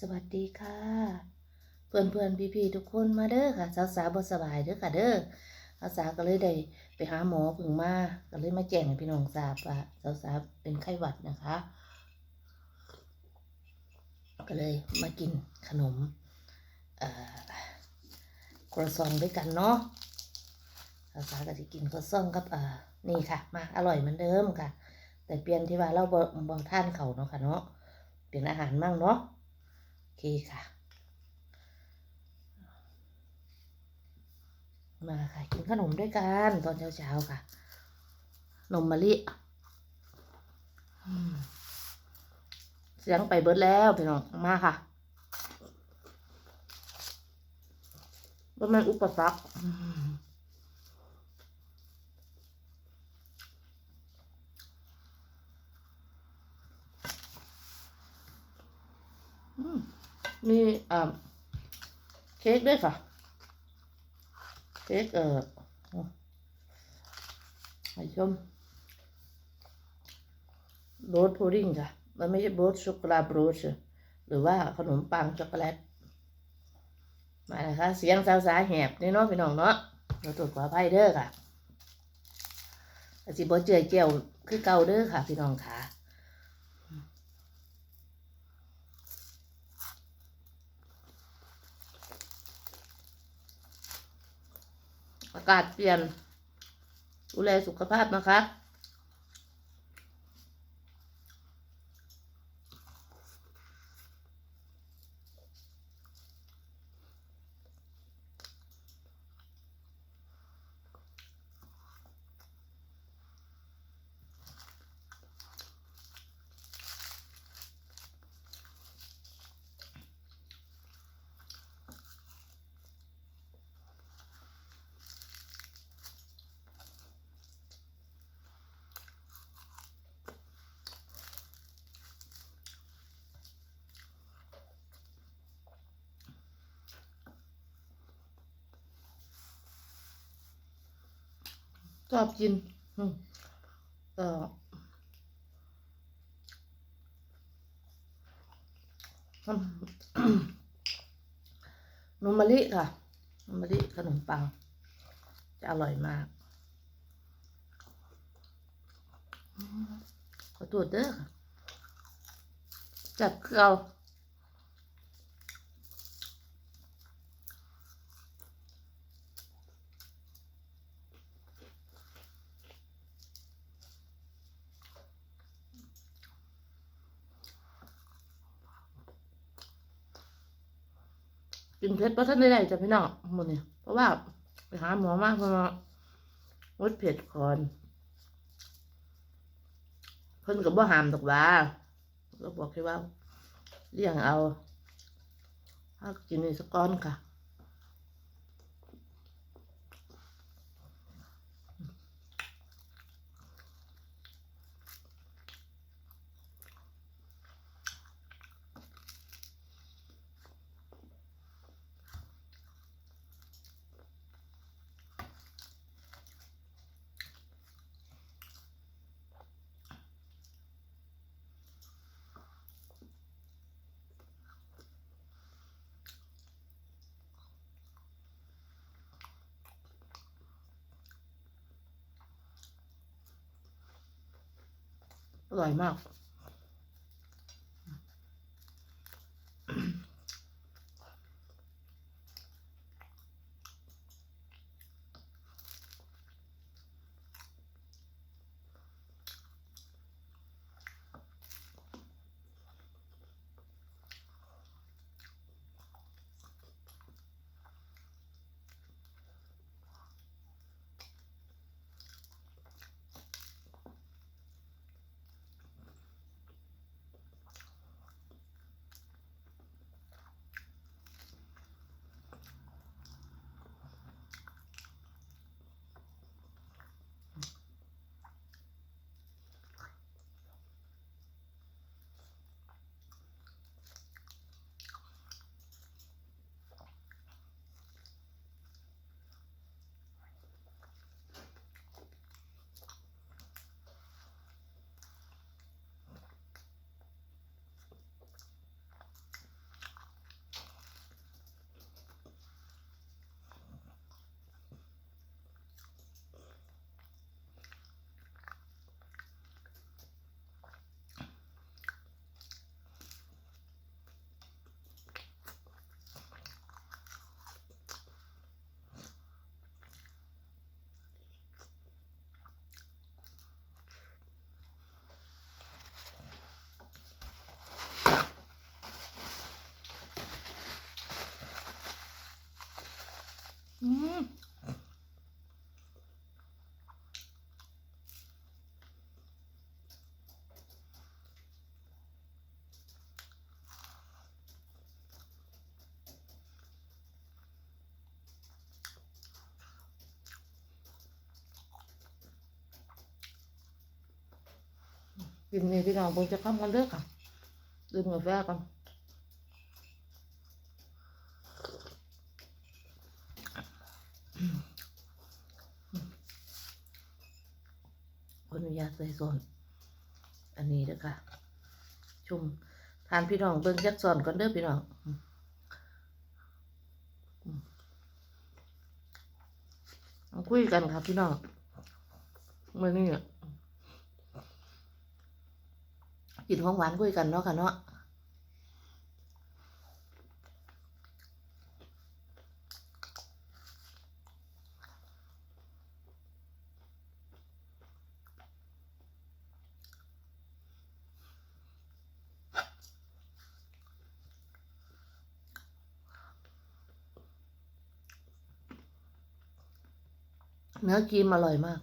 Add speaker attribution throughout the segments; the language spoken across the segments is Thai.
Speaker 1: สวัสดีค่ะ เพื่อนเพื่อนพี่พี่ๆทุกคนมาเด้อค่ะ สาวสาวบสบายเด้อค่ะเด้อสาวสาวก็เลยได้ไปหาหมอพึ่งมาก็เลยมาแจ้งให้พี่น้องทราบว่าสาวสาวเป็นไข้หวัดนะคะ ก็เลยมากินขนมเอ่อครัวซองด้วยกันเนาะสาวสาวก็จะกินครัวซองกับเออนี่ค่ะ มาอร่อยเหมือนเดิมค่ะ แต่เปลี่ยนที่ว่าเราบ่บ่านเขาเนาะค่ะเนาะเปลี่ยนอาหารมั่งเนาะ เคค่ะ มาค่ะ กินขนมด้วยกันตอนเช้าๆค่ะ นมมะลิเสียงไปเบิดแล้วพี่น้อง มาค่ะว่ามันอุปสรรคอืม มีอ่าเค้กด้วยค่ะ เค้กเอ่อไอชมโรสพุดดิ้งค่ะ มันไม่ใช่โรสช็อกโกแลตโรสหรือว่าขนมปังช็อกโกแลต มาเลยค่ะ เสียงสาวสาแหบนี่เนาะพี่น้องเนาะเราตรวจขออภัยเด้อค่ะสิบ่เจือเจียวคือเก่าเด้อค่ะ พี่น้องค่ะ อากาศเปลี่ยน ดูแลสุขภาพนะคะ ชอบกินเออนมมะลิค่ะนมมะลิขนมปัง จะอร่อยมาก ขอตรวเด้อค่ะจับเครื่อ กินเผ็ดเพราะท่านได้จะพี่น้องหมดเนี่ยเพราะว่าไปหาหมอมากเพราะว่างดเผ็ดก่อนเพิ่นก็บ่หามดอกว่าก็บอกแค่ว่าเลี้ยงเอาถ้ากินนี่สักก้อนค่ะ อร่อยมาก กินนี่พี่น้องเรจะก้ามกันเด้อค่ะดื่มกาแฟกัน ขออนุญาตใส่ส่วนอันนี้เด้อค่ะ ชุ่มทานพี่น้องเบิ้งจักส่วนก่อนเด้อพี่น้องคุยกันครับพี่น้องมื่อนี้กินของหวานคุยกันเนาะค่ะเนาะ เนื้อครีมอร่อยมาก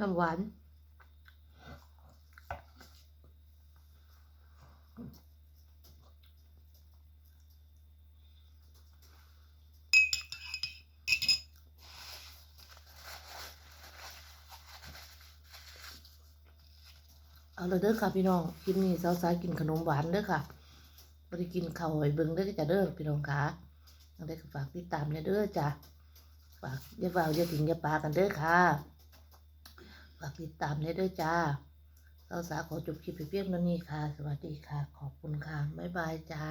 Speaker 1: น้ำหวาน เอาเลยเด้อค่ะพี่น้องคลิปนี้สาวๆกินขนมหวานเด้อค่ะบ่ได้กินข้าวหอยเบิ้งเด้อจ้ะเด้อพี่น้องค่ะยังได้ก็ฝากติดตามเนี่ยเด้อจ้ะฝากอย่าฝ่าอย่าถิงอย่าปากันเด้อค่ะฝากติดตามเนี่ยเด้อจ้าสาวๆขอจบคลิปไปเพียงเท่านี้ค่ะ สวัสดีค่ะ ขอบคุณค่ะบ๊ายบายจ้า